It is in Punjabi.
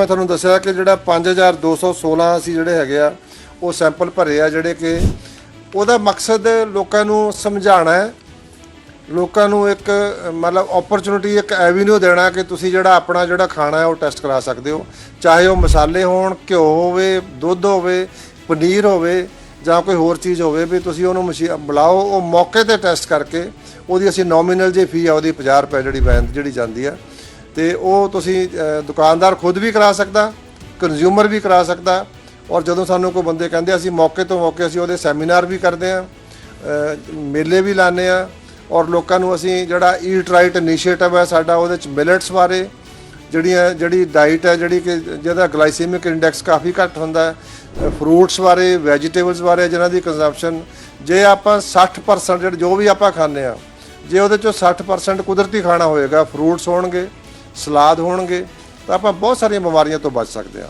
ਮੈਂ ਤੁਹਾਨੂੰ ਦੱਸਿਆ ਕਿ ਜਿਹੜਾ 5216 ਅਸੀਂ ਜਿਹੜੇ ਹੈਗੇ ਆ, ਉਹ ਸੈਂਪਲ ਭਰੇ ਆ ਜਿਹੜੇ ਕਿ ਉਹਦਾ ਮਕਸਦ ਲੋਕਾਂ ਨੂੰ ਸਮਝਾਉਣਾ ਹੈ। ਲੋਕਾਂ ਨੂੰ ਇੱਕ, ਮਤਲਬ ਓਪਰਚੁਨਿਟੀ ਇੱਕ ਐਵੀਨਿਊ ਦੇਣਾ ਕਿ ਤੁਸੀਂ ਜਿਹੜਾ ਆਪਣਾ ਜਿਹੜਾ ਖਾਣਾ ਹੈ ਉਹ ਟੈਸਟ ਕਰਾ ਸਕਦੇ ਹੋ। ਚਾਹੇ ਉਹ ਮਸਾਲੇ ਹੋਣ, ਘਿਓ ਹੋਵੇ, ਦੁੱਧ ਹੋਵੇ, ਪਨੀਰ ਹੋਵੇ ਜਾਂ ਕੋਈ ਹੋਰ ਚੀਜ਼ ਹੋਵੇ ਵੀ ਤੁਸੀਂ ਉਹਨੂੰ ਮਸ਼ੀ, ਬੁਲਾਓ, ਉਹ ਮੌਕੇ ਤੇ ਟੈਸਟ ਕਰਕੇ ਉਹਦੀ ਅਸੀਂ ਨੋਮੀਨਲ ਜੇ ਫੀ ਆ, ਉਹਦੀ 50 ਰੁਪਏ ਜਿਹੜੀ ਵੈਨ ਜਿਹੜੀ ਜਾਂਦੀ ਆ। ਤੇ ਉਹ ਤੁਸੀਂ ਦੁਕਾਨਦਾਰ ਖੁਦ ਵੀ ਕਰਾ ਸਕਦਾ ਕੰਜ਼ਿਊਮਰ ਵੀ ਕਰਾ ਸਕਦਾ। ਔਰ ਜਦੋਂ ਸਾਨੂੰ ਕੋਈ ਬੰਦੇ ਕਹਿੰਦੇ ਅਸੀਂ ਮੌਕੇ ਤੋਂ ਮੌਕੇ ਅਸੀਂ ਉਹਦੇ ਸੈਮੀਨਾਰ ਵੀ ਕਰਦੇ ਆ ਮੇਲੇ ਵੀ ਲਾਣੇ ਆ ਔਰ ਲੋਕਾਂ ਨੂੰ ਅਸੀਂ ਜਿਹੜਾ ਈਟ ਰਾਈਟ ਇਨੀਸ਼ੀਏਟਿਵ ਹੈ ਸਾਡਾ ਉਹਦੇ ਚ ਮਿਲਟਸ ਬਾਰੇ, ਜਿਹੜੀਆਂ, ਜਿਹੜੀ ਡਾਈਟ ਹੈ, ਜਿਹੜੀ ਕਿ ਜਿਹਦਾ ਗਲਾਈਸੀਮਿਕ ਇੰਡੈਕਸ ਕਾਫੀ ਘੱਟ ਹੁੰਦਾ ਹੈ ਫਰੂਟਸ ਬਾਰੇ ਵੈਜੀਟੇਬਲਸ ਬਾਰੇ ਜਿਨ੍ਹਾਂ ਦੀ ਕੰਜ਼ੰਪਸ਼ਨ ਜੇ ਆਪਾਂ 60% ਜਿਹੜੇ ਜੋ ਵੀ ਆਪਾਂ ਖਾਂਦੇ ਆ ਜੇ ਉਹਦੇ ਚੋਂ 60% ਕੁਦਰਤੀ ਖਾਣਾ ਹੋਏਗਾ ਫਰੂਟਸ ਹੋਣਗੇ ਸਲਾਦ ਹੋਣਗੇ ਤਾਂ ਆਪਾਂ ਬਹੁਤ ਸਾਰੀਆਂ ਬਿਮਾਰੀਆਂ ਤੋਂ ਬਚ ਸਕਦੇ ਹਾਂ।